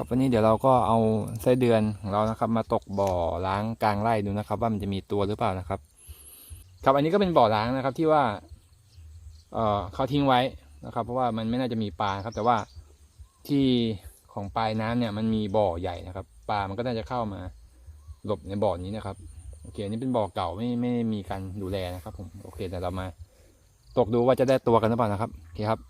ครับวันนี้เดี๋ยวเราก็เอาไส้เดือนของเรานะครับ มาตกบ่อล้างกลางไร่ดูนะครับ ว่ามันจะมีตัวหรือเปล่านะครับ ครับอันนี้ก็เป็นบ่อล้างนะครับที่ว่า เอ่อเขาทิ้งไว้นะครับ เพราะว่ามันไม่น่าจะมีปลาครับ แต่ว่าที่ของปลายน้ำเนี่ยมันมีบ่อใหญ่นะครับ ปลามันก็น่าจะเข้ามาหลบในบ่อนี้นะครับโอเคอันนี้เป็นบ่อเก่าไม่ไม่มีการดูแลนะครับ ผมโอเคเดี๋ยวเรามา ตกดูว่าจะได้ตัวกันหรือเปล่านะครับโอเคครับ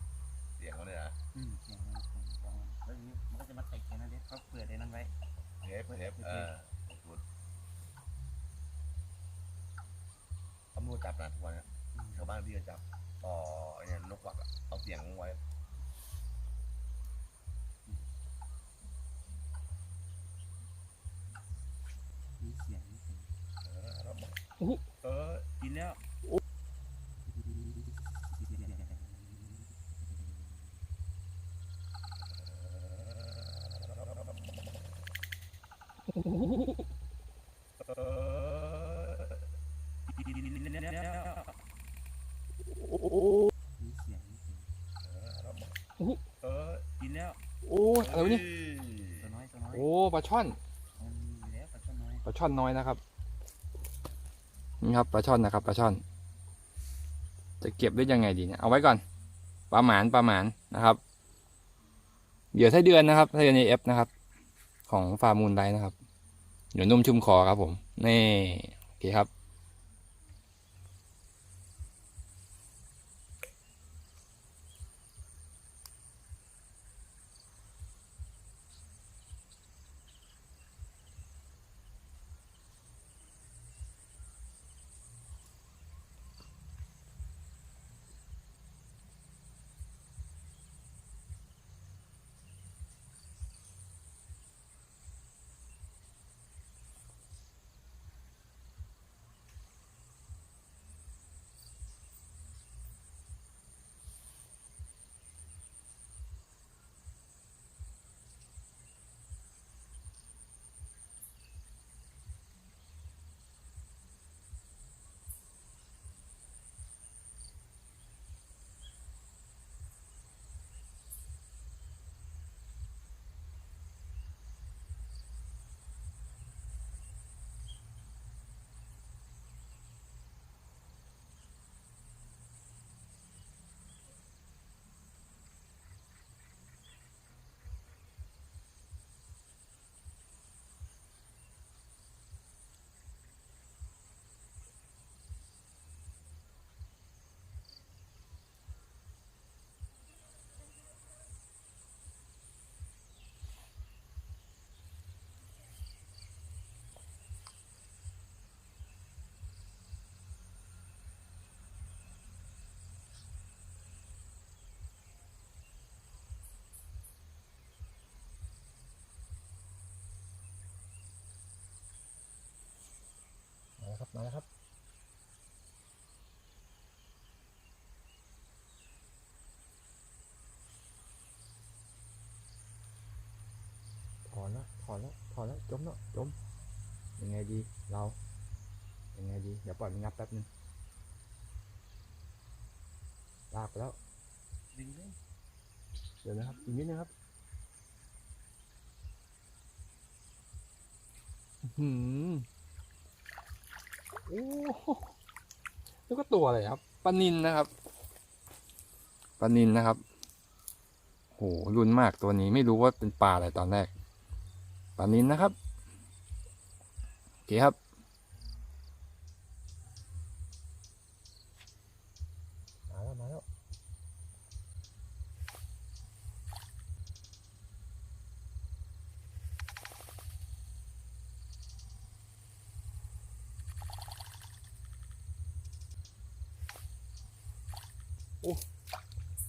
ก็จะมาติดในนั้นเนี่ยเขาเปิดในนั้นไว้ เทปเทปเออคุณตำรวจจับนะทุกวันเนี่ยชาวบ้านพี่ก็จับต่อไอ้เนี่ยนกวักอะเอาเสียงไว้มีเสียงมีเสียงเออแล้วบอกเออกินแล้วมีเสียงมีเสียงแล้วบอ กเออกินแล้วโอ้ยอะไรวะเนี่ยตัวน้อยตัวน้อยโอ้ปลาช่อนมันมีอยู่แล้วปลาช่อนน้อยปลาช่อนน้อยนะครับนี่ครับปลาช่อนนะครับปลาช่อน จะเก็บได้ยังไงดีเนี่ยเอาไว้ก่อนปลาหมานปลาหมานนะครับเหยื่อไส้เดือนนะครับไส้เดือนเอฟนะครับ ของฟาร์มูลไดนะครับ เดี๋ยวนุ่มชุ่มคอครับผม นี่ โอเคครับ อนแล้วถอนแล้วถอนแล้วจมแล้วจมยังไงดีเรายังไงดีเดี๋ยวปล่อยมันงับแป๊บนึงลากไปแล้วดึงเลยเดี๋ยวนะครับอีกนิดนึงครับหืมโอ้โหแล้วก็ตัวอะไรครับปลานินนะครับปลานินนะครับโหรุนมากตัวนี้ไม่รู้ว่าเป็นปลาอะไรตอนแรก ปลานินนะครับโอเคครับ มาแล้ว มาแล้ว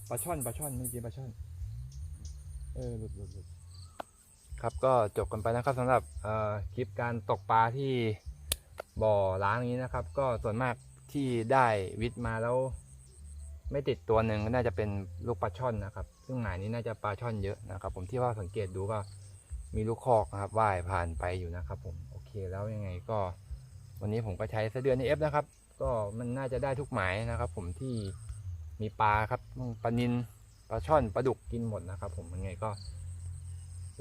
ปลาช่อนปลาช่อนเมื่อกี้ปลาช่อน เออหลุดหลุดหลุด ครับก็จบกันไปนะครับสำหรับคลิปการตกปลาที่บ่อล้างนี้นะครับ ก็ส่วนมากที่ได้วิทย์มาแล้ว ไม่ติดตัวหนึ่งก็น่าจะเป็นลูกปลาช่อนนะครับ ซึ่งหมายนี้น่าจะปลาช่อนเยอะนะครับ ผมที่ว่าสังเกตดูก็มีลูกคอกนะครับว่ายผ่านไปอยู่นะครับ ผมโอเคแล้วยังไงก็ วันนี้ผมก็ใช้เสเดือนในเอฟนะครับ ก็มันน่าจะได้ทุกหมายนะครับ ผมที่มีปลาครับปลานินปลาช่อนปลาดุกกินหมดนะครับ ผมยังไงก็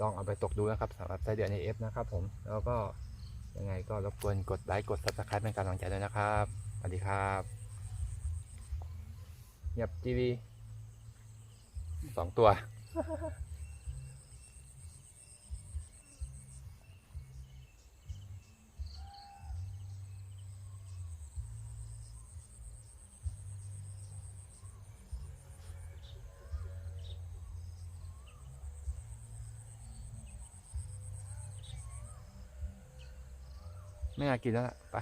ลองเอาไปตกดูนะครับสำหรับไส้เดือนในเอฟนะครับผมแล้วก็ยังไงก็รบกวนกดไลค์กด s u b สไครป์เป็นกำลังใจด้วยนะครับสวัสดีครับเงียบจีวีสองตัว ไม่อยากกินแล้วล่ะไป